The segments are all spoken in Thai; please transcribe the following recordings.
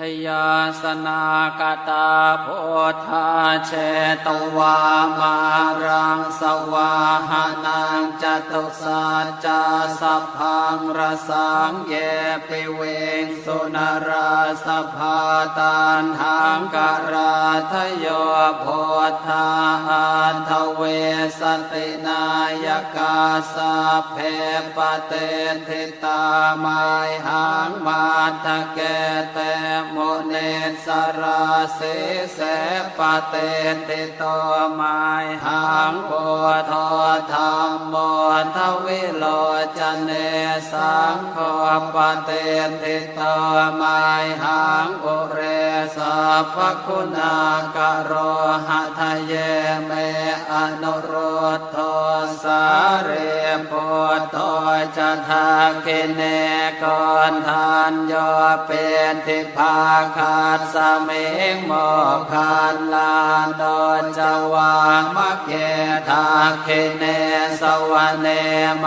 ชยาสนากตาโพธาเชตวามารังสวาหานังจตุสัจจะสัพพังรสังเยปิเวงสุนราสภาตันหังกราทโยโพธาอันทเวสตินายกาสาเพปเตทิตามายหังมาทะเกเตมเนสราเสเสปเตติโตมายหังโพธธรรมโมทวิโลจเนสังโฆปเตติโตมายหังอุเรสาภคุณากโรหะทะเย คิเนกอนทานยอเป็นทิพาคาดสมิงโมคันลานโดนจวางมักเกทาคิเนสวเนไม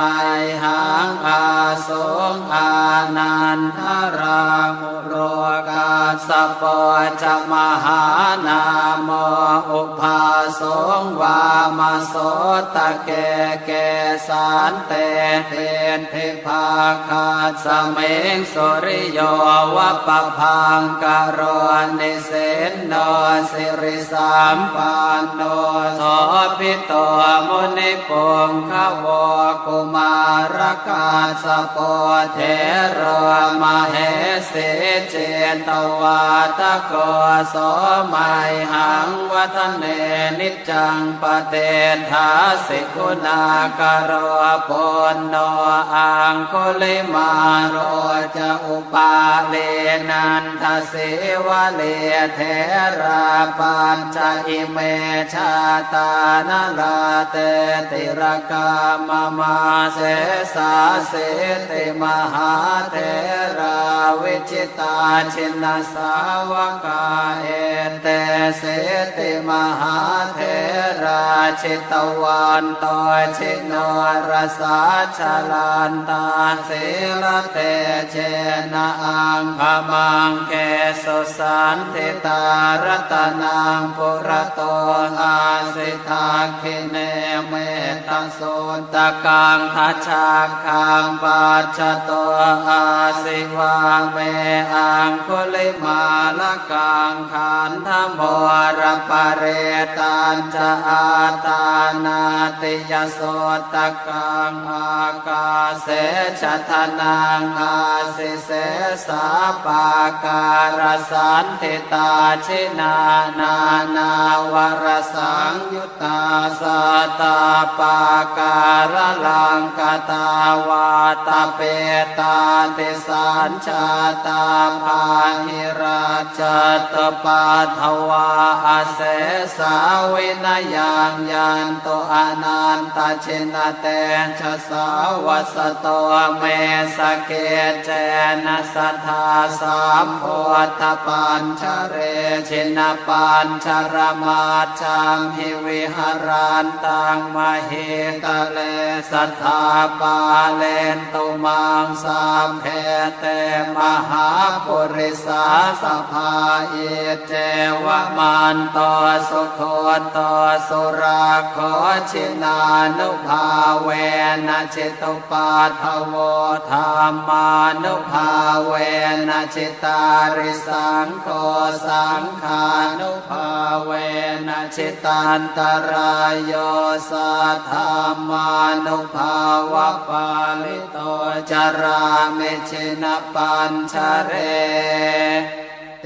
หังอาสงอานันทรามุโรก สปอจะมหานาโมอุปาสงวามาโสตะเกเกสานเตเทนเทพาคาสเมงสุริโยวะปะพังกโรนิเสนโนสิริสามปันโนสพิโตมุนิปงขวกุมารกาสปอเทรมาเหสิเจตววาตะโกโสมัยหังวัฒเนนิจังปเตทาสิกุณากโรปนโนอังคุลิมาโรจะอุปาเลนันทเสวะเลเทราปัญจอิเมชาตานลาเตติรกามมาเสสาเสติมหาเทราวิจิตาชินสาวกาเอ เสติมหาเทราชิตวันตชิโนรสาชลันตาเสรเตเชนะอังพมังเกสุสันติตารตนังปุระโตอาสิทาคิเนเมตโสตะกังทัชาคังปัจจโตอาสิวาเมอังคุลิมาละกังขันธโมรปเรตันจะอาตานาติยโสตกังอากาเสชะทนังอาสิเสสาปาการสันติตาชินานานาวรสังยุตตาสตาปาการลังกตาวาตาเปตาติสัญชาตาภาหิราชตปาทวาอาเสสาวินยังยันโตอนันตชินเตชะสาวัสโตเมสเกเจนะสัทธาสามโพธปัญชเรชินปัญชรมาจังหิวิหารันตังมเหตเลสัทธาปาเลนตุมังสามเพเตมหาปุริสาสภาเอเจวะมันโตสุโคโตสุราโคชินานุภาเวนะจิตุปาทโวธรรมานุภาเวนะจิตาริสังโฆสังขานุภาเวนะจิตันตรายโยสัทธามานุภาวะปาลิโตจาราเมชินปัญชเรเต